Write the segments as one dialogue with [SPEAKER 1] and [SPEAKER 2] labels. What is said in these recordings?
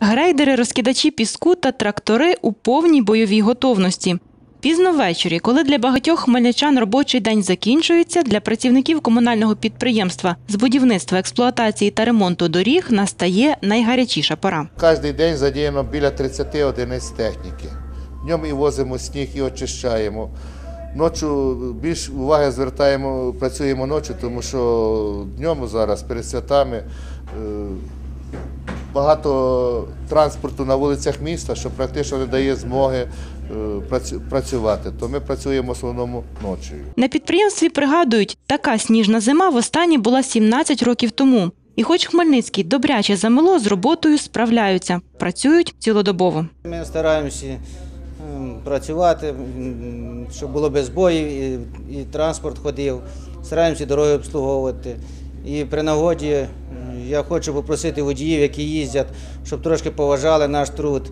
[SPEAKER 1] Грейдери, розкидачі піску та трактори у повній бойовій готовності. Пізно ввечері, коли для багатьох хмельничан робочий день закінчується, для працівників комунального підприємства з будівництва, експлуатації та ремонту доріг настає найгарячіша пора.
[SPEAKER 2] Кожен день задіяно біля 30 одиниць техніки. Днем і возимо сніг, і очищаємо. Ночі більш уваги звертаємо, працюємо ночі, тому що днем зараз перед святами е, багато транспорту на вулицях міста, що практично не дає змоги е, працю- працювати. То ми працюємо в основному ночі.
[SPEAKER 1] На підприємстві пригадують, така сніжна зима востаннє була 17 років тому. І хоч Хмельницький добряче замело, з роботою справляються, працюють цілодобово.
[SPEAKER 3] Ми стараємося ем, працювати, щоб було без боїв, і, і транспорт ходив. Стараємося дороги обслуговувати. І при нагоді я хочу попросити водіїв, які їздять, щоб трошки поважали наш труд.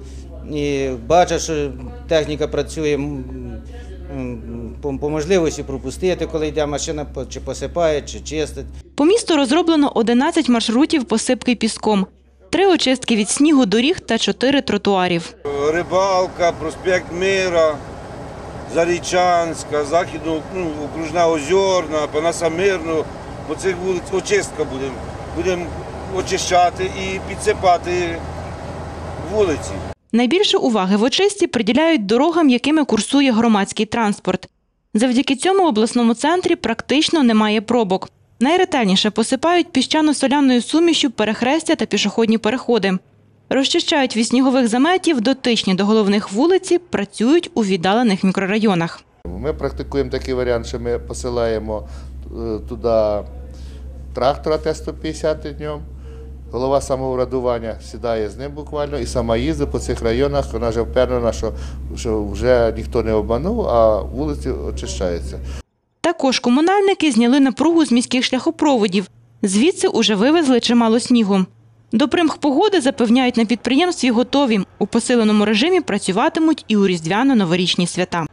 [SPEAKER 3] І бачать, що техніка працює по, можливості пропустити, коли йде машина, по- чи посипає, чи чистить.
[SPEAKER 1] По місту розроблено 11 маршрутів посипки піском, три очистки від снігу доріг та чотири тротуарів.
[SPEAKER 4] Рибалка, проспект Мира, Зарічанська, Західно, ну, окружна Озерна, Панаса Мирну. По цих вулиць очистка будемо. Будемо очищати і підсипати вулиці.
[SPEAKER 1] Найбільше уваги в очисті приділяють дорогам, якими курсує громадський транспорт. Завдяки цьому в обласному центрі практично немає пробок. Найретельніше посипають піщано-соляною сумішю перехрестя та пішохідні переходи. Розчищають від снігових заметів дотичні до головних вулиці, працюють у віддалених мікрорайонах.
[SPEAKER 2] Ми практикуємо такий варіант, що ми посилаємо е, туди трактора Т-150 днем. Голова самоврядування сідає з ним буквально і сама їздить по цих районах. Вона вже впевнена, що, що вже ніхто не обманув, а вулиці очищаються.
[SPEAKER 1] Також комунальники зняли напругу з міських шляхопроводів. Звідси уже вивезли чимало снігу. До примхпогоди запевняють на підприємстві готові. У посиленому режимі працюватимуть і у різдвяно-новорічні свята.